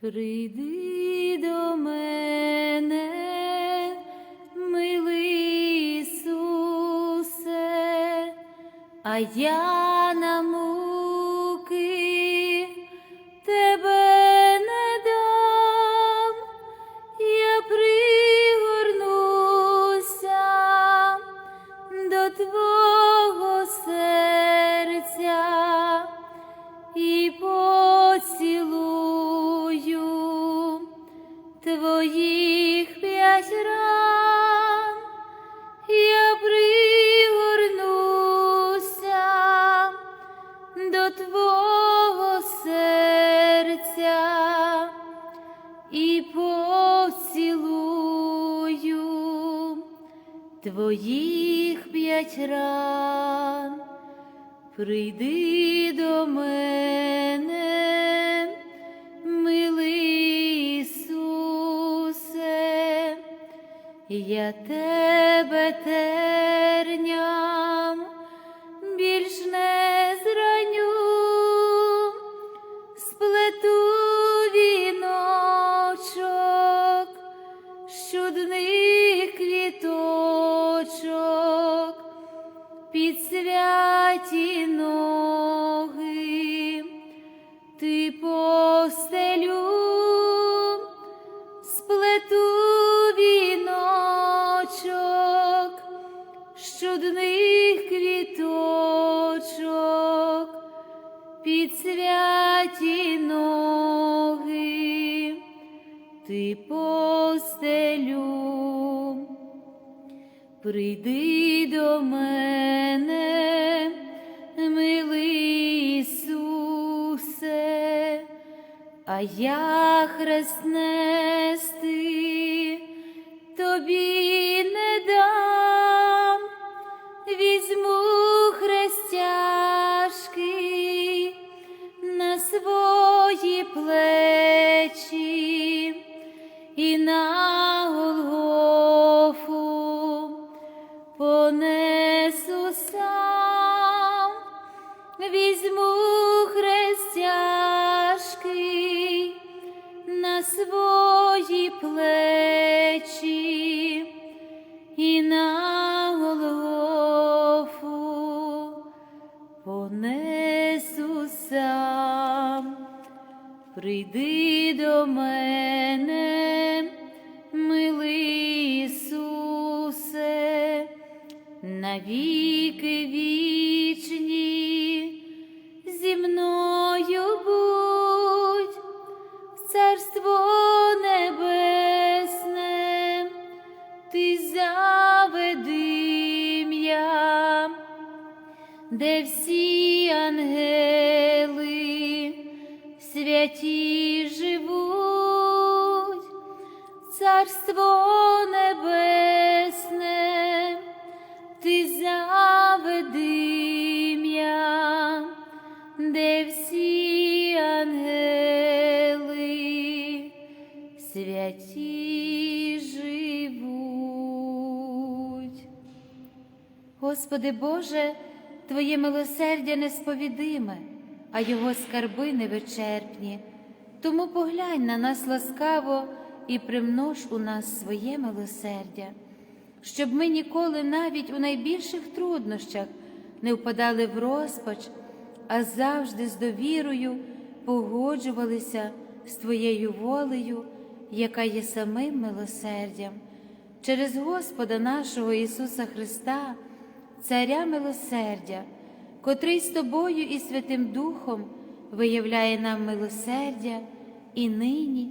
Прийди до мене, милий Ісусе, а я на твоїх п'ять ран. Прийди до мене, квіточок під святі ноги ти постелю, сплету віночок, з чудних квіточок, під святі ноги ти постелю. Прийди до мене, милий Ісусе, а я хрест нести Прийди до мене, милий Ісусе, навіки вічні, царство небесне, ти заведи м'я, де всі ангели святі живуть. Господи Боже, Твоє милосердя несповідиме, а Його скарби невичерпні. Тому поглянь на нас ласкаво і примнож у нас своє милосердя, щоб ми ніколи навіть у найбільших труднощах не впадали в розпач, а завжди з довірою погоджувалися з Твоєю волею, яка є самим милосердям. Через Господа нашого Ісуса Христа, Царя милосердя, котрий з тобою і Святим Духом виявляє нам милосердя і нині,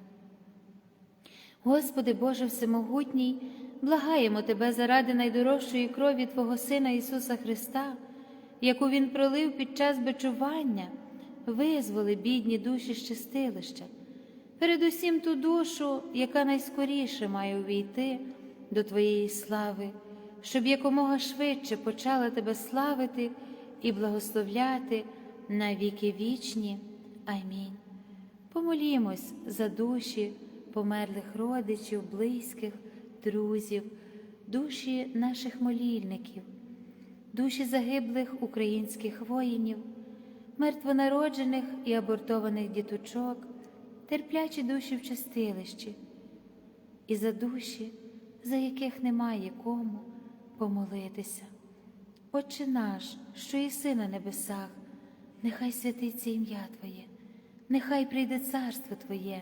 Господи Боже Всемогутній, благаємо Тебе заради найдорожчої крові Твого Сина Ісуса Христа, яку Він пролив під час бичування, визволи бідні душі з чистилища, передусім ту душу, яка найскоріше має увійти до Твоєї слави, щоб якомога швидше почала Тебе славити і благословляти на віки вічні. Амінь. Помолімось за душі померлих родичів, близьких, друзів, душі наших молільників, душі загиблих українських воїнів, мертвонароджених і абортованих діточок, терплячі душі в чистилищі, і за душі, за яких немає кому помолитися. Отче наш, що єси на небесах, нехай святиться ім'я Твоє, нехай прийде царство Твоє,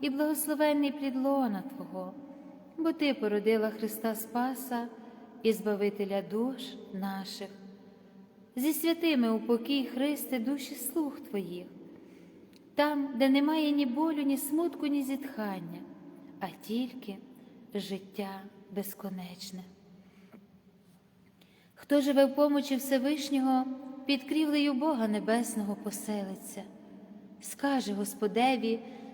і благословенний плід лона Твого, бо Ти породила Христа Спаса і Збавителя душ наших. Зі святими упокій, Христе, душі слух Твоїх, там, де немає ні болю, ні смутку, ні зітхання, а тільки життя безконечне. Хто живе в помочі Всевишнього, під крівлею Бога Небесного поселиться, скаже Господеві,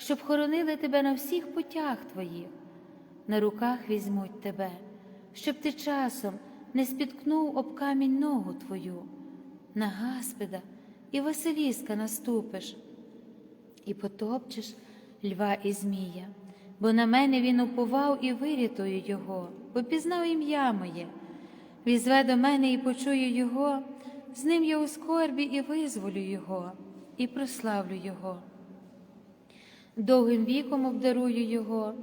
щоб хоронили тебе на всіх путях Твоїх, на руках візьмуть тебе, щоб ти часом не спіткнув об камінь ногу Твою, на Гаспеда і Василіска наступиш, і потопчеш льва і Змія, бо на мене він уповав і вирятую його, бо пізнав ім'я моє. Візве до мене і почую Його, з ним я у скорбі і визволю Його, і прославлю Його. Довгим віком обдарую Його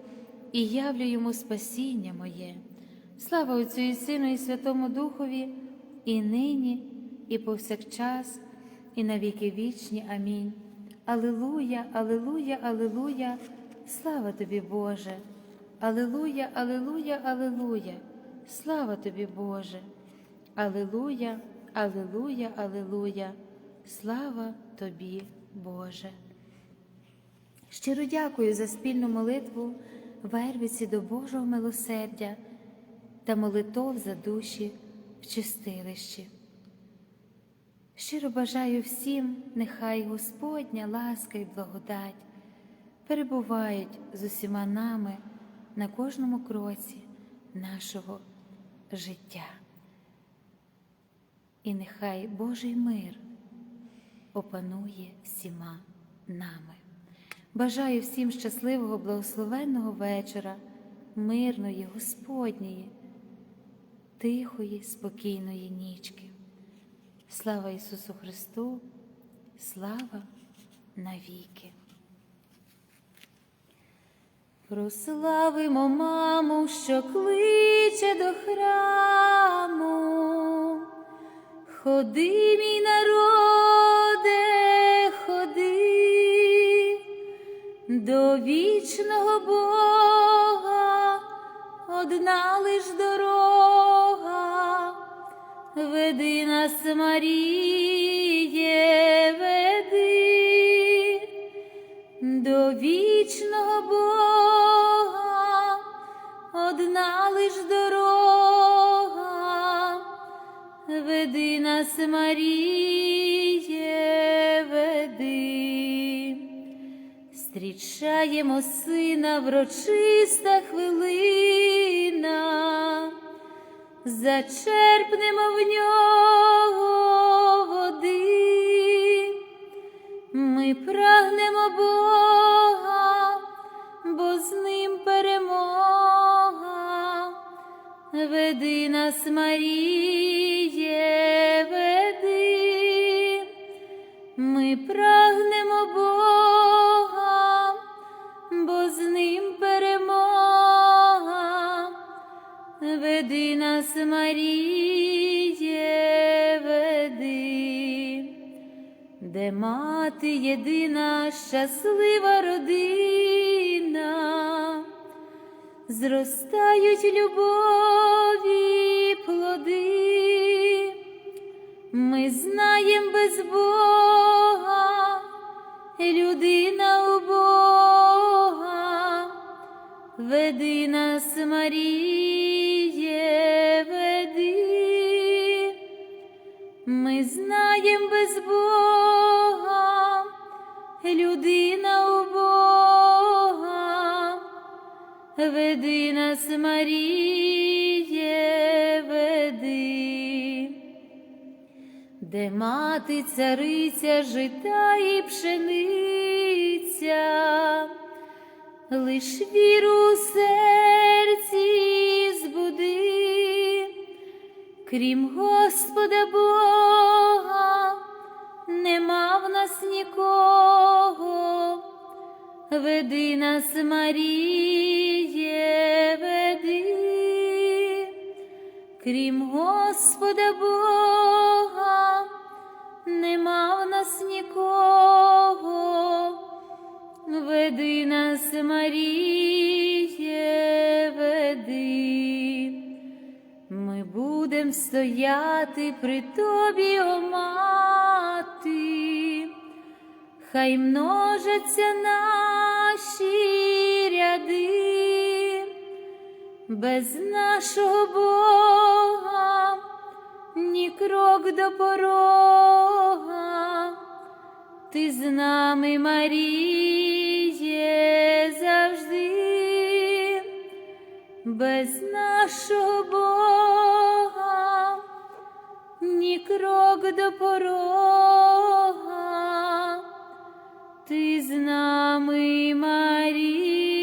і явлю йому спасіння моє. Слава Отцю і Сину, і Святому Духові, і нині, і повсякчас, і на віки вічні. Амінь. Алилуя, Алилуя, Алилуя, слава тобі, Боже, Алилуя, Алилуя, Алилуя. Слава тобі, Боже, Алилуя, Алилуя, Алилуя, слава тобі, Боже. Щиро дякую за спільну молитву вервиці до Божого милосердя та молитов за душі в чистилищі. Щиро бажаю всім, нехай Господня ласка і благодать перебувають з усіма нами на кожному кроці нашого життя. І нехай Божий мир опанує всіма нами. Бажаю всім щасливого, благословенного вечора, мирної, Господньої, тихої, спокійної нічки. Слава Ісусу Христу, слава навіки! Прославимо маму, що кличе до храму, ходи, мій народе, до вічного Бога, одна лиш дорога, веди нас, Маріє, веди. До вічного Бога одна лиш дорога, веди нас, Маріє, зустрічаємо сина врочиста хвилина, зачерпнемо в нього води, ми прагнемо Бога, бо з ним перемога, веди нас, Маріє, веди, ми прагнемо нас, Маріє, веди, де мати єдина щаслива родина, зростають любові плоди. Ми знаєм без Бога, людина у Бога, веди нас, Маріє, людина Бога, веди нас, Маріє, веди. Де мати цариця жита і пшениця, лиш віру серці збуди, крім Господа Бога, нема в нас нікого, веди нас, Маріє, веди. Крім Господа Бога, нема в нас нікого, веди нас, Маріє, веди, ми будем стояти при тобі, о мати, хай множаться наші ряди. Без нашого Бога, ні крок до порога, ти з нами, Маріє, завжди, без нашого Бога, ні крок до порога, ти з нами, Маріє.